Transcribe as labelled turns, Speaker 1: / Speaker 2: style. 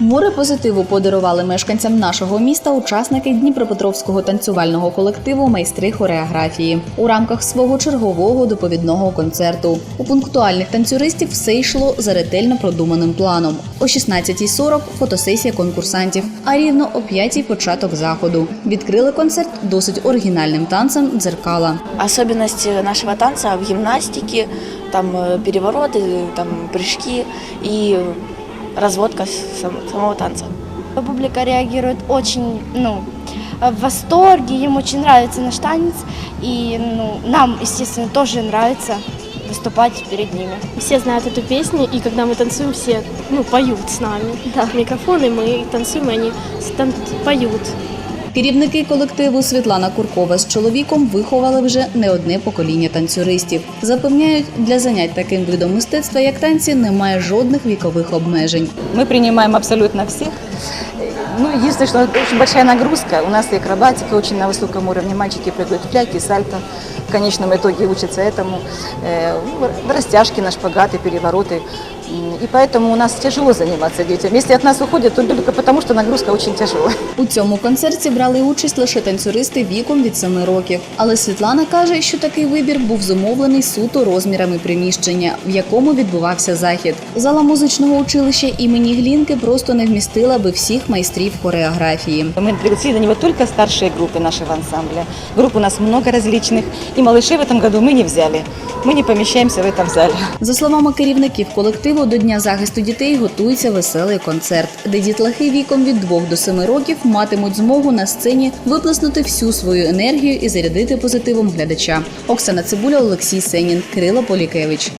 Speaker 1: Море позитиву подарували мешканцям нашого міста учасники Дніпропетровського танцювального колективу майстри хореографії у рамках свого чергового доповідного концерту. У пунктуальних танцюристів все йшло за ретельно продуманим планом. О 16.40 – фотосесія конкурсантів, а рівно о 5.00 – початок заходу. Відкрили концерт досить оригінальним танцем дзеркала.
Speaker 2: Особенность нашего танца в гимнастике, там э, перевороты, там прыжки и разводка сам- самого танца.
Speaker 3: Публика реагирует очень, ну, в восторге, им очень нравится наш танец, и ну, нам, естественно, тоже нравится выступать перед ними.
Speaker 4: Все знают эту песню, и когда мы танцуем, все ну, поют с нами.
Speaker 3: Да.
Speaker 4: Микрофоны, мы танцуем, и они стан- поют.
Speaker 1: Керівники колективу Світлана Куркова з чоловіком виховали вже не одне покоління танцюристів. Запевняють, для занять таким видом мистецтва, як танці, немає жодних вікових обмежень.
Speaker 5: Мы принимаем абсолютно всех. Ну, единственное, что очень большая нагрузка. У нас и акробатика очень на высоком уровне. Мальчики прыгают в фляги, сальто. В конечном итоге учатся этому. Э, ну, Растяжки на шпагаты, перевороты. М, И поэтому у нас тяжело заниматься детям. Если от нас уходят, то только потому, что нагрузка очень тяжелая.
Speaker 1: У цьому концерті брали участь лише танцюристи віком від 7 років. Але Світлана каже, що такий вибір був зумовлений суто розмірами приміщення, в якому відбувався захід. Зала музичного училища імені Глінки просто не вмістила би всіх майстрів хореографії.
Speaker 5: Мы пригласили на него только старшие группы нашего ансамбля. Групп у нас много различных. И малышей в этом году мы не взяли. Мы не помещаемся в этом зале.
Speaker 1: За словами керівників колективу, до Дня захисту дітей готується веселий концерт, де дітлахи віком від 2 до 7 років матимуть змогу на сцені виплеснути всю свою енергію і зарядити позитивом глядача. Оксана Цибуля, Олексій Сенін, Кирило Полікевич.